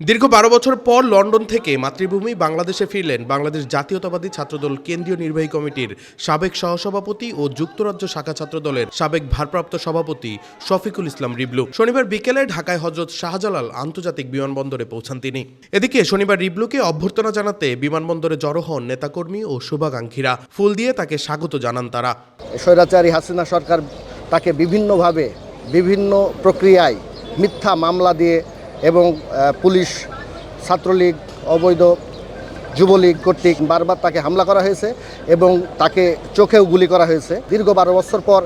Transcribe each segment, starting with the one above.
দীর্ঘ বারো বছর পর লন্ডন থেকে মাতৃভূমি বাংলাদেশে ফিরলেন বাংলাদেশ জাতীয়তাবাদী ছাত্রদল কেন্দ্রীয় নির্বাহী কমিটির সাবেক সহসভাপতি ও যুক্তরাজ্য শাখা ছাত্রদলের সাবেক ভারপ্রাপ্ত সভাপতি শফিকুল ইসলাম রিবলু। শনিবার বিকেলে ঢাকায় হজরত শাহজালাল আন্তর্জাতিক বিমানবন্দরে পৌঁছান তিনি। এদিকে শনিবার রিবলুকে অভ্যর্থনা জানাতে বিমানবন্দরে জড়ো হন নেতাকর্মী ও শুভাকাঙ্ক্ষীরা। ফুল দিয়ে তাকে স্বাগত জানান তারা। স্বৈরাচারী হাসিনা সরকার তাকে বিভিন্নভাবে, বিভিন্ন প্রক্রিয়ায় মিথ্যা মামলা দিয়ে এবং পুলিশ, ছাত্রলীগ, অবৈধ যুবলীগ কর্তৃক বারবার তাকে হামলা করা হয়েছে এবং তাকে চোখেও গুলি করা হয়েছে। দীর্ঘ বারো বছর পর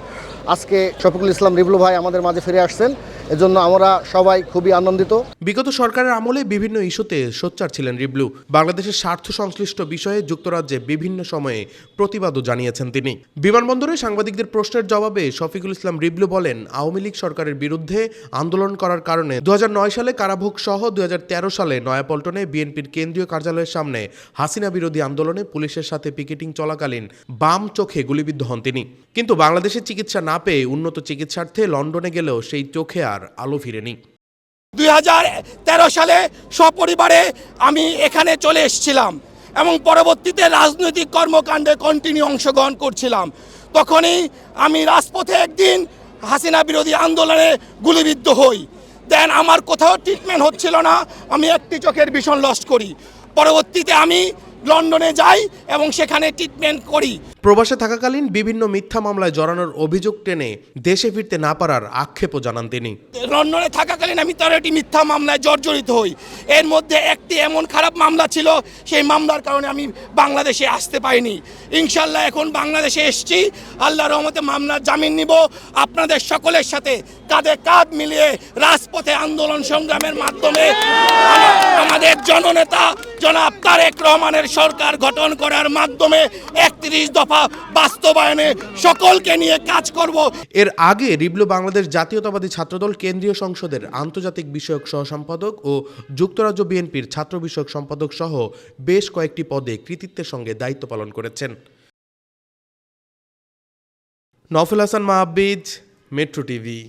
আজকে শফিকুল ইসলাম রিবলু ভাই আমাদের মাঝে ফিরে আসছেন। এজন্য আমরা সবাই খুবই আনন্দিত। বিগত সরকারের আমলে বিভিন্ন ইস্যুতে সোচ্চার ছিলেন রিবলু। বাংলাদেশের স্বার্থ সংশ্লিষ্ট বিষয়ে যুক্তরাজ্যে বিভিন্ন সময়ে প্রতিবাদও জানিয়েছেন তিনি। বিমানবন্দরে সাংবাদিকদের প্রশ্নের জবাবে শফিকুল ইসলাম রিবলু বলেন, আওয়ামী লীগ সরকারের বিরুদ্ধে আন্দোলন করার কারণে দুহাজার নয় সালে কারাভোগ সহ দু হাজার তেরো সালে নয়াপল্টনে বিএনপির কেন্দ্রীয় কার্যালয়ের সামনে হাসিনা বিরোধী আন্দোলনে পুলিশের সাথে পিকেটিং চলাকালীন বাম চোখে গুলিবিদ্ধ হন তিনি। কিন্তু বাংলাদেশে চিকিৎসা না পেয়ে উন্নত চিকিৎসার্থে লন্ডনে গেলেও সেই চোখে আর আলো ফিরেনি। দুই সালে সপরিবারে আমি এখানে চলে এসেছিলাম এবং পরবর্তীতে রাজনৈতিক কর্মকাণ্ডে কন্টিনিউ অংশগ্রহণ করছিলাম। তখনই আমি রাজপথে একদিন হাসিনা বিরোধী আন্দোলনে গুলিবিদ্ধ হই। দেন আমার কোথাও ট্রিটমেন্ট হচ্ছিল না, আমি একটি চোখের ভীষণ লস্ট করি। পরবর্তীতে আমি লন্ডনে যাই এবং সেখানে ট্রিটমেন্ট করি। প্রবাসে থাকাকালীন বিভিন্ন মিথ্যা মামলায় জড়ানোর অভিযোগ টেনে দেশে ফিরতে না পারার আক্ষেপও জানান তিনি। লন্ডনে থাকাকালীন আমি তেরোটি মিথ্যা মামলায় জর্জরিত হই। এর মধ্যে একটি এমন খারাপ মামলা ছিল সেই মামলার কারণে আমি বাংলাদেশে আসতে পারিনি। ইনশাল্লাহ এখন বাংলাদেশে এসেছি আল্লাহ রহমতে মামলার জামিন নিব। আপনাদের সকলের সাথে কাঁধে কাঁধ মিলিয়ে রাজপথে আন্দোলন সংগ্রামের মাধ্যমে আমা- আমাদের জননেতা জনাব তারেক রহমানের সরকার গঠন করার মাধ্যমে একত্রিশ দফা বাস্তবায়নে সকলকে নিয়ে কাজ করব। এর আগে রিবলু বাংলাদেশ জাতীয়তাবাদী ছাত্রদল কেন্দ্রীয় সংসদের আন্তর্জাতিক বিষয়ক সহ সম্পাদক ও যুক্তরাজ্য বিএনপির ছাত্র বিষয়ক সম্পাদক সহ বেশ কয়েকটি পদে কৃতিত্বের সঙ্গে দায়িত্ব পালন করেছেন। নফল হাসান মাহবিজ, মেট্রো টিভি।